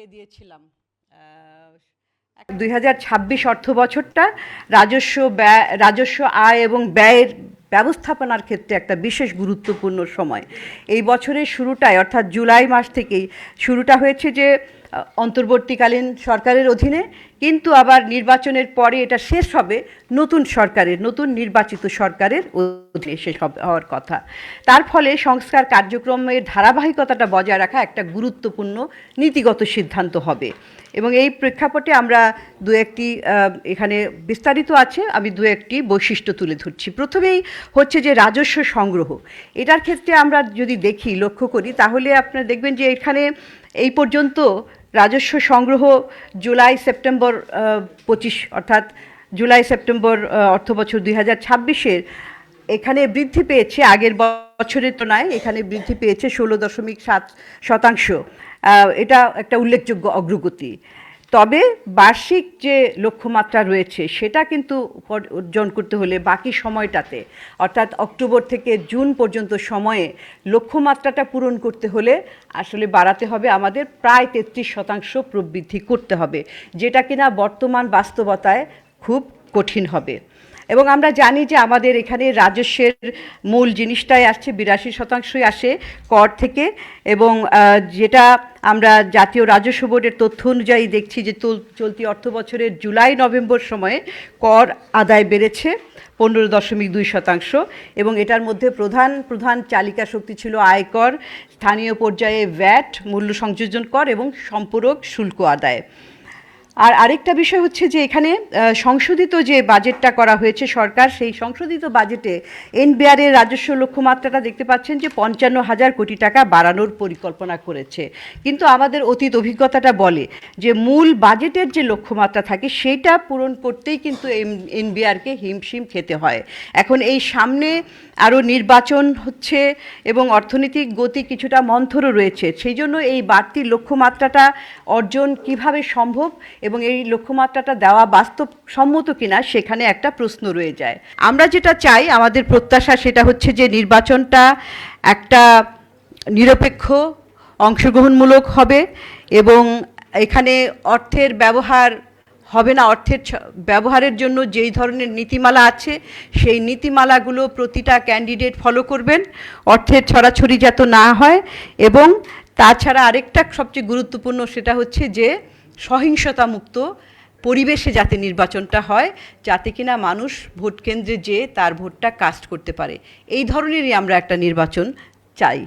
ইয়ে দিয়েছিলাম। দুই হাজার ছাব্বিশ অর্থ বছরটা রাজস্ব ব্যয়, রাজস্ব আয় এবং ব্যয়ের ব্যবস্থাপনার ক্ষেত্রে একটা বিশেষ গুরুত্বপূর্ণ সময়। এই বছরের শুরুটায়, অর্থাৎ জুলাই মাস থেকেই শুরুটা হয়েছে যে অন্তর্বর্তীকালীন সরকারের অধীনে, কিন্তু আবার নির্বাচনের পরে এটা শেষ হবে নতুন সরকারের, নতুন নির্বাচিত সরকারের অধীনে শেষ হওয়ার কথা। তার ফলে সংস্কার কার্যক্রমের ধারাবাহিকতাটা বজায় রাখা একটা গুরুত্বপূর্ণ নীতিগত সিদ্ধান্ত হবে। এবং এই প্রেক্ষাপটে আমরা দু একটি এখানে বিস্তারিত আছে, আমি দু একটি বৈশিষ্ট্য তুলে ধরছি। প্রথমেই হচ্ছে যে রাজস্ব সংগ্রহ। এটার ক্ষেত্রে আমরা যদি দেখি, লক্ষ্য করি, তাহলে আপনারা দেখবেন যে এখানে এই পর্যন্ত রাজস্ব সংগ্রহ জুলাই, সেপ্টেম্বর পঁচিশ, অর্থাৎ জুলাই, সেপ্টেম্বর অর্থ বছর দুই হাজার ছাব্বিশের এখানে বৃদ্ধি পেয়েছে, আগের বছরের তুলনায় এখানে বৃদ্ধি পেয়েছে ষোলো দশমিক সাত শতাংশ। এটা একটা উল্লেখযোগ্য অগ্রগতি। তবে বার্ষিক যে লক্ষ্যমাত্রা রয়েছে, সেটা কিন্তু অর্জন করতে হলে বাকি সময়টাতে, অর্থাৎ অক্টোবর থেকে জুন পর্যন্ত সময়ে লক্ষ্যমাত্রাটা পূরণ করতে হলে আসলে বাড়াতে হবে আমাদের প্রায় তেত্রিশ শতাংশ প্রবৃদ্ধি করতে হবে, যেটা কিনা বর্তমান বাস্তবতায় খুব কঠিন হবে। এবং আমরা জানি যে আমাদের এখানে রাজস্বের মূল জিনিসটাই আসছে, বিরাশি শতাংশই আসে কর থেকে এবং যেটা আমরা জাতীয় রাজস্ব বোর্ডের তথ্য অনুযায়ী দেখছি যে চলতি অর্থ বছরের জুলাই, নভেম্বর সময়ে কর আদায় বেড়েছে পনেরো দশমিক দুই শতাংশ এবং এটার মধ্যে প্রধান প্রধান চালিকা শক্তি ছিল আয়কর স্থানীয় পর্যায়ে ভ্যাট মূল্য সংযোজন কর এবং সম্পূরক শুল্ক আদায়। আর আরেকটা বিষয় হচ্ছে যে এখানে সংশোধিত যে বাজেটটা করা হয়েছে সরকার, সেই সংশোধিত বাজেটে এনবিআর এর রাজস্ব লক্ষ্যমাত্রাটা দেখতে পাচ্ছেন যে পঞ্চান্ন হাজার কোটি টাকা বাড়ানোর পরিকল্পনা করেছে। কিন্তু আমাদের অতীত অভিজ্ঞতাটা বলে যে মূল বাজেটের যে লক্ষ্যমাত্রা থাকে সেইটা পূরণ করতেই কিন্তু এনবিআরকে হিমশিম খেতে হয়। এখন এই সামনে আরও নির্বাচন হচ্ছে এবং অর্থনৈতিক গতি কিছুটা মন্থরও রয়েছে। সেই জন্য এই বাড়তি লক্ষ্যমাত্রাটা অর্জন কীভাবে সম্ভব এবং এই লক্ষ্যমাত্রাটা দেওয়া বাস্তবসম্মত কিনা সেখানে একটা প্রশ্ন রয়ে যায়। আমরা যেটা চাই, আমাদের প্রত্যাশা সেটা হচ্ছে যে নির্বাচনটা একটা নিরপেক্ষ, অংশগ্রহণমূলক হবে এবং এখানে অর্থের ব্যবহার হবে না। অর্থের ব্যবহারের জন্য যেই ধরনের নীতিমালা আছে, সেই নীতিমালাগুলো প্রতিটা ক্যান্ডিডেট ফলো করবেন। অর্থের ছড়াছড়ি যাতে না হয় এবং তাছাড়া আরেকটা সবচেয়ে গুরুত্বপূর্ণ সেটা হচ্ছে যে সহিংসতা মুক্ত পরিবেশে যাতে নির্বাচনটা হয়, যাতে কিনা মানুষ ভোট কেন্দ্রে যেয়ে তার ভোটটা কাস্ট করতে পারে। এই ধরনেরই আমরা একটা নির্বাচন চাই।